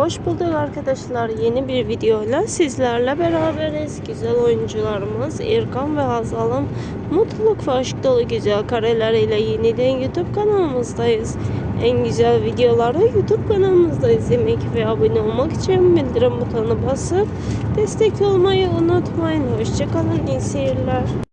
Hoş bulduk arkadaşlar. Yeni bir videoyla sizlerle beraberiz. Güzel oyuncularımız İrkan ve Hazal'ın mutluluk ve aşk dolu güzel kareleriyle yeniden YouTube kanalımızdayız. En güzel videoları YouTube kanalımızda izlemek ve abone olmak için bildirim butonuna basıp destek olmayı unutmayın. Hoşçakalın. İyi seyirler.